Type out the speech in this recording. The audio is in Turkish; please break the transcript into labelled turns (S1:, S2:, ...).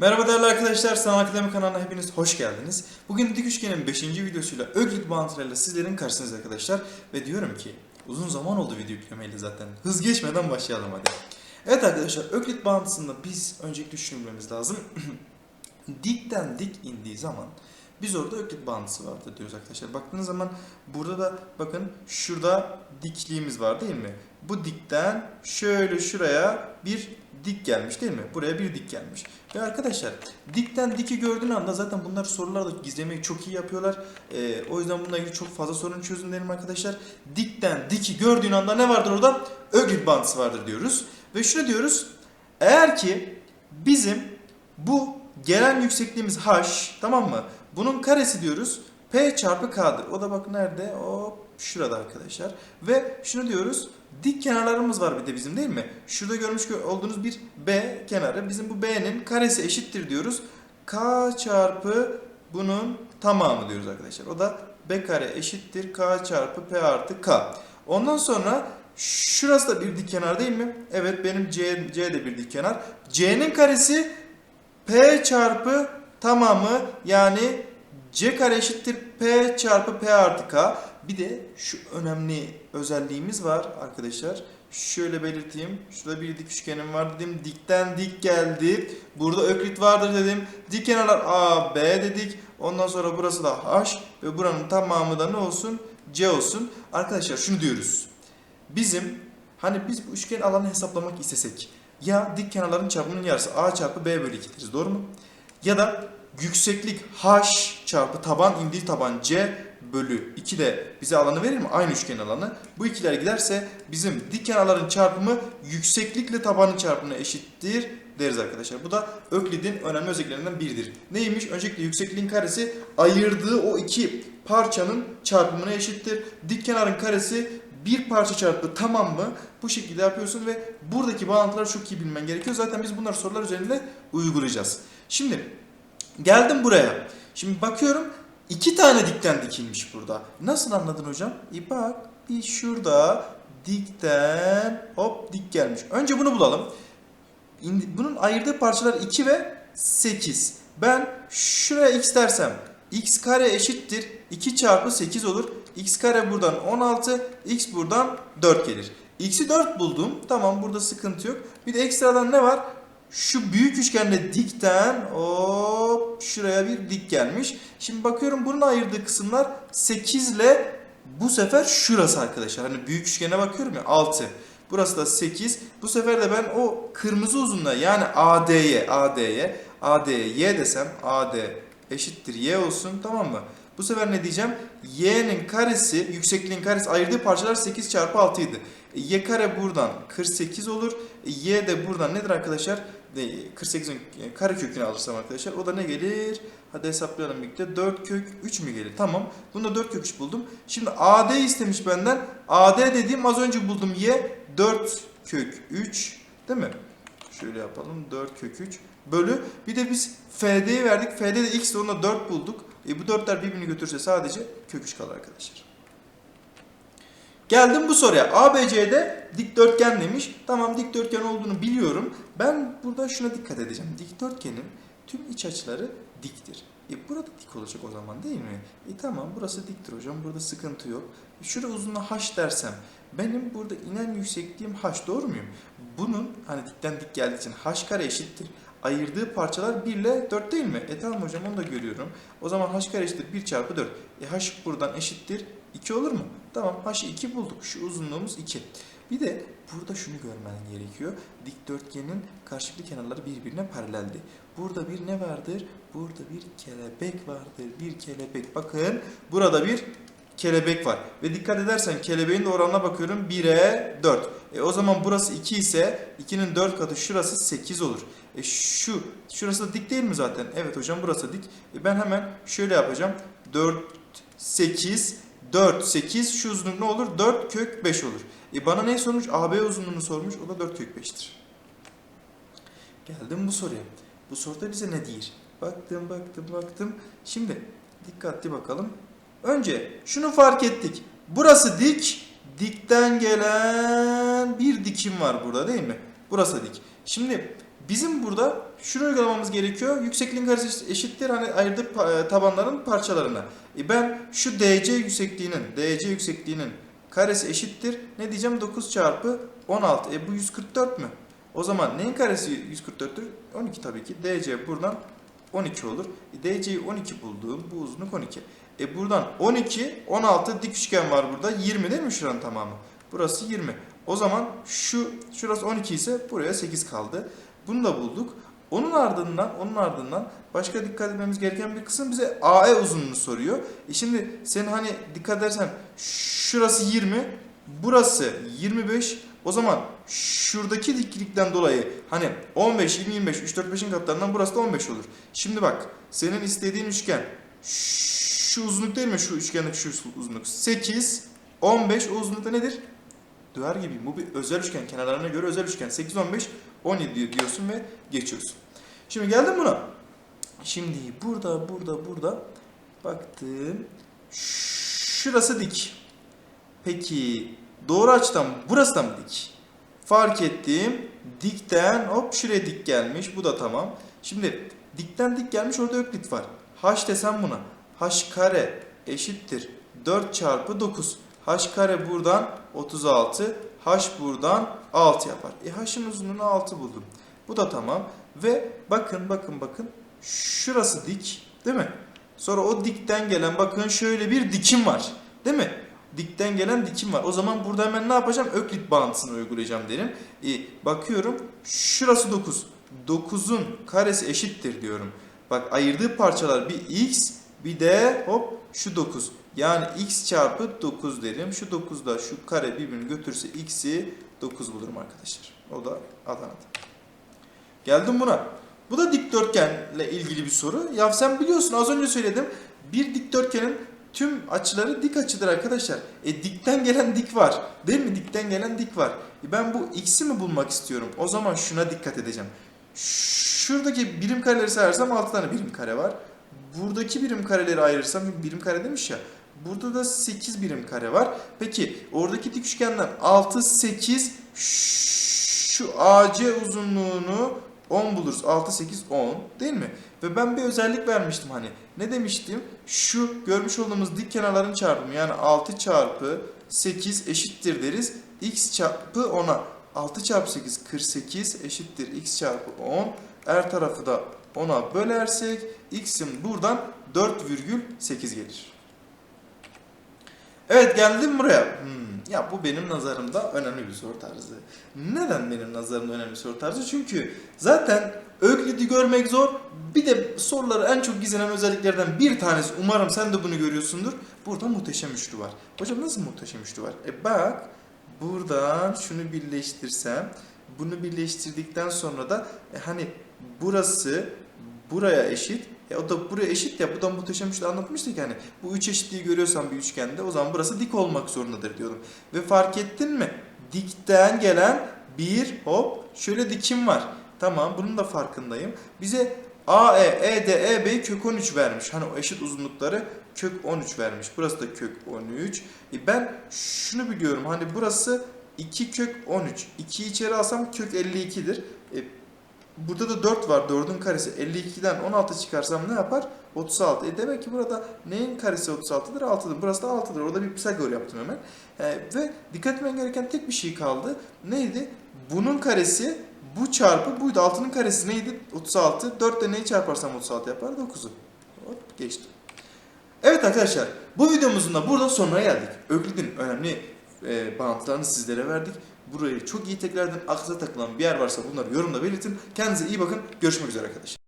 S1: Merhaba değerli arkadaşlar, Sanat Akademi kanalına hepiniz hoş geldiniz. Bugün dik üçgenin 5. videosuyla Öklit bağıntılarıyla sizlerin karşınızda arkadaşlar. Ve diyorum ki, uzun zaman oldu video yüklemeyle zaten. Hız geçmeden başlayalım hadi. Evet arkadaşlar, Öklit bağıntısında biz öncelikle düşünmemiz lazım. Dikten dik indiği zaman biz orada öklit bağıntısı vardır diyoruz arkadaşlar. Baktığınız zaman burada da bakın şurada dikliğimiz var değil mi? Bu dikten şöyle şuraya bir dik gelmiş değil mi? Buraya bir dik gelmiş. Ve arkadaşlar dikten diki gördüğün anda zaten bunlar sorularda gizlemeyi çok iyi yapıyorlar. Ee, o yüzden bununla ilgili çok fazla sorun çözün derim arkadaşlar. Dikten diki gördüğün anda ne vardır orada? Öklit bağıntısı vardır diyoruz. Ve şunu diyoruz. Eğer ki bizim bu gelen yüksekliğimiz h tamam mı? Bunun karesi diyoruz. P çarpı K'dır. O da bak nerede? O şurada arkadaşlar. Ve şunu diyoruz. Dik kenarlarımız var bir de bizim değil mi? Şurada görmüş olduğunuz bir B kenarı. Bizim bu B'nin karesi eşittir diyoruz. K çarpı bunun tamamı diyoruz arkadaşlar. O da B kare eşittir K çarpı P artı K. Ondan sonra şurası da bir dik kenar değil mi? Evet benim C, C de bir dik kenar. C'nin karesi P çarpı tamamı yani C kare eşittir P çarpı P artı K. Bir de şu önemli özelliğimiz var arkadaşlar. Şöyle belirteyim. Şurada bir dik üçgenim var dedim. Dikten dik geldi. Burada öklit vardır dedim. Dik kenarlar A, B dedik. Ondan sonra burası da H ve buranın tamamı da ne olsun? C olsun. Arkadaşlar şunu diyoruz. Bizim hani biz bu üçgen alanı hesaplamak istesek ya dik kenarların çarpımının yarısı A çarpı B bölü 2 deriz. Doğru mu? Ya da yükseklik H çarpı taban indiği taban C bölü 2 de bize alanı verir mi? Aynı üçgen alanı. Bu ikiler giderse bizim dik kenarların çarpımı yükseklikle tabanın çarpımına eşittir deriz arkadaşlar. Bu da Öklid'in önemli özelliklerinden biridir. Neymiş? Öncelikle yüksekliğin karesi ayırdığı o iki parçanın çarpımına eşittir. Dik kenarın karesi bir parça çarpı tamam mı? Bu şekilde yapıyorsun ve buradaki bağıntıları çok iyi bilmen gerekiyor. Zaten biz bunları sorular üzerinde uygulayacağız. Şimdi geldim buraya. Şimdi bakıyorum iki tane dikten dikilmiş burada. Nasıl anladın hocam? İyi bak bir şurada dikten hop dik gelmiş. Önce bunu bulalım. Bunun ayırdığı parçalar 2 ve 8. Ben şuraya x dersem x kare eşittir 2 çarpı 8 olur. x kare buradan 16, x buradan 4 gelir. x'i 4 buldum. Tamam burada sıkıntı yok. Bir de ekstradan ne var? Şu büyük üçgende dikten hop şuraya bir dik gelmiş. Şimdi bakıyorum bunun ayırdığı kısımlar 8 ile bu sefer şurası arkadaşlar. Hani büyük üçgene bakıyorum ya 6. Burası da 8. Bu sefer de ben o kırmızı uzunluğa yani AD'ye, AD'ye, AD'ye y desem AD eşittir y olsun tamam mı? Bu sefer ne diyeceğim? Y'nin karesi, yüksekliğin karesi ayırdığı parçalar 8 çarpı 6 idi. E, Y kare buradan 48 olur. E, Y de buradan nedir arkadaşlar? E, 48'in kare kökünü alırsam arkadaşlar o da ne gelir? Hadi hesaplayalım birlikte. 4 kök 3 mü gelir? Tamam. Bunda 4 kök 3 buldum. Şimdi AD istemiş benden. AD dediğim az önce buldum Y 4 kök 3 değil mi? Şöyle yapalım. 4 kök 3 bölü. Bir de biz FD'yi verdik. FD de X de onunla 4 bulduk. E bu 4'ler birbirini götürse sadece kök 3 kalır arkadaşlar. Geldim bu soruya. ABC'de dikdörtgen demiş. Tamam dikdörtgen olduğunu biliyorum. Ben burada şuna dikkat edeceğim. Dikdörtgenin tüm iç açıları diktir. E burada dik olacak o zaman değil mi? E tamam burası diktir hocam. Burada sıkıntı yok. E şurada uzunluğu h dersem benim burada inen yüksekliğim h doğru muyum? Bunun hani dikten dik geldiği için h kare eşittir. Ayırdığı parçalar 1 ile 4 değil mi? E tamam hocam onu da görüyorum. O zaman h kare eşittir 1 çarpı 4. E h buradan eşittir 2 olur mu? Tamam h'ı 2 bulduk. Şu uzunluğumuz 2. Bir de burada şunu görmen gerekiyor. Dikdörtgenin karşılıklı kenarları birbirine paraleldi. Burada bir ne vardır? Burada bir kelebek vardır. Bir kelebek. Bakın burada bir kelebek var. Ve dikkat edersen kelebeğin de oranına bakıyorum 1'e 4. E o zaman burası 2 ise 2'nin 4 katı şurası 8 olur. E şu şurası da dik değil mi zaten? Evet hocam burası dik. E ben hemen şöyle yapacağım. 4 8 4 8 şu uzunluk ne olur? 4 kök 5 olur. E bana ne sormuş? AB uzunluğunu sormuş. O da 4 kök 5'tir. Geldim bu soruya. Bu soruda bize ne diyor? Baktım baktım baktım. Şimdi dikkatli bakalım. Önce şunu fark ettik. Burası dik. Dikten gelen bir dikim var burada değil mi? Burası dik. Şimdi bizim burada şunu uygulamamız gerekiyor. Yüksekliğin karesi eşittir hani ayırdığı pa- e, tabanların parçalarına. E ben şu DC yüksekliğinin DC yüksekliğinin karesi eşittir. Ne diyeceğim? 9 çarpı 16. E bu 144 mü? O zaman neyin karesi 144'tür? 12 tabii ki. DC buradan 12 olur. DC'yi 12 bulduğum bu uzunluk 12. E buradan 12, 16 dik üçgen var burada. 20 değil mi şuranın tamamı? Burası 20. O zaman şu şurası 12 ise buraya 8 kaldı. Bunu da bulduk. Onun ardından onun ardından başka dikkat etmemiz gereken bir kısım bize AE uzunluğunu soruyor. E şimdi sen hani dikkat edersen şurası 20, burası 25. O zaman şuradaki diklikten dolayı hani 15, 20, 25, 3, 4, 5'in katlarından burası da 15 olur. Şimdi bak senin istediğin üçgen şu uzunluk değil mi? Şu üçgendeki şu uzunluk. 8, 15 o uzunlukta nedir? Duvar gibi. Bu bir özel üçgen. Kenarlarına göre özel üçgen. 8, 15, 17 diyorsun ve geçiyorsun. Şimdi geldim buna. Şimdi burada, burada, burada baktım. Şurası dik. Peki doğru açıdan burası da mı dik? Fark ettim. Dikten hop şuraya dik gelmiş. Bu da tamam. Şimdi dikten dik gelmiş orada öklit var. H desem buna. H kare eşittir 4 çarpı 9. H kare buradan 36. H buradan 6 yapar. E H'ın uzunluğunu 6 buldum. Bu da tamam. Ve bakın bakın bakın. Şurası dik. Değil mi? Sonra o dikten gelen bakın şöyle bir dikim var. Değil mi? Dikten gelen dikim var. O zaman burada hemen ne yapacağım? Öklit bağıntısını uygulayacağım derim. E, bakıyorum. Şurası 9. 9'un karesi eşittir diyorum. Bak ayırdığı parçalar bir x bir de hop şu 9. Yani x çarpı 9 derim. Şu 9 da şu kare birbirini götürse x'i 9 bulurum arkadaşlar. O da Adana'da. Geldim buna. Bu da dikdörtgenle ilgili bir soru. Ya sen biliyorsun az önce söyledim. Bir dikdörtgenin tüm açıları dik açıdır arkadaşlar. E dikten gelen dik var. Değil mi? Dikten gelen dik var. E ben bu x'i mi bulmak istiyorum? O zaman şuna dikkat edeceğim. Şuradaki birim kareleri sayarsam 6 tane birim kare var. Buradaki birim kareleri ayırırsam birim kare demiş ya. Burada da 8 birim kare var. Peki oradaki dik üçgenden 6, 8 şu AC uzunluğunu 10 buluruz. 6, 8, 10 değil mi? Ve ben bir özellik vermiştim hani. Ne demiştim? Şu görmüş olduğumuz dik kenarların çarpımı yani 6 çarpı 8 eşittir deriz. X çarpı 10'a. 6 çarpı 8 48 eşittir x çarpı 10. Her tarafı da 10'a bölersek x'in buradan 4,8 gelir. Evet geldim buraya. Hmm, ya bu benim nazarımda önemli bir soru tarzı. Neden benim nazarımda önemli bir soru tarzı? Çünkü zaten Öklid'i görmek zor. Bir de soruları en çok gizlenen özelliklerden bir tanesi. Umarım sen de bunu görüyorsundur. Burada muhteşem üçlü var. Hocam nasıl muhteşem üçlü var? E bak buradan şunu birleştirsem bunu birleştirdikten sonra da e, hani burası buraya eşit e o da buraya eşit ya bu da muhteşem üçlü anlatmıştık yani bu üç eşitliği görüyorsan bir üçgende o zaman burası dik olmak zorundadır diyordum ve fark ettin mi dikten gelen bir hop şöyle dikim var tamam bunun da farkındayım bize AE, ED, EB'yi kök 13 vermiş. Hani o eşit uzunlukları kök 13 vermiş. Burası da kök 13. E ben şunu biliyorum. Hani burası 2 kök 13. 2'yi içeri alsam kök 52'dir. E, burada da 4 var. 4'ün karesi. 52'den 16 çıkarsam ne yapar? 36. E demek ki burada neyin karesi 36'dır? 6'dır. Burası da 6'dır. Orada bir Pisagor yaptım hemen. E, ve dikkat etmen gereken tek bir şey kaldı. Neydi? Bunun karesi bu çarpı buydu. 6'nın karesi neydi? 36. 4 de neyi çarparsam 36 yapar? 9'u. Hop geçti. Evet arkadaşlar bu videomuzun da burada sonuna geldik. Öklid'in önemli e, bağıntılarını sizlere verdik. Burayı çok iyi tekrar edin. Aklınıza takılan bir yer varsa bunları yorumda belirtin. Kendinize iyi bakın. Görüşmek üzere arkadaşlar.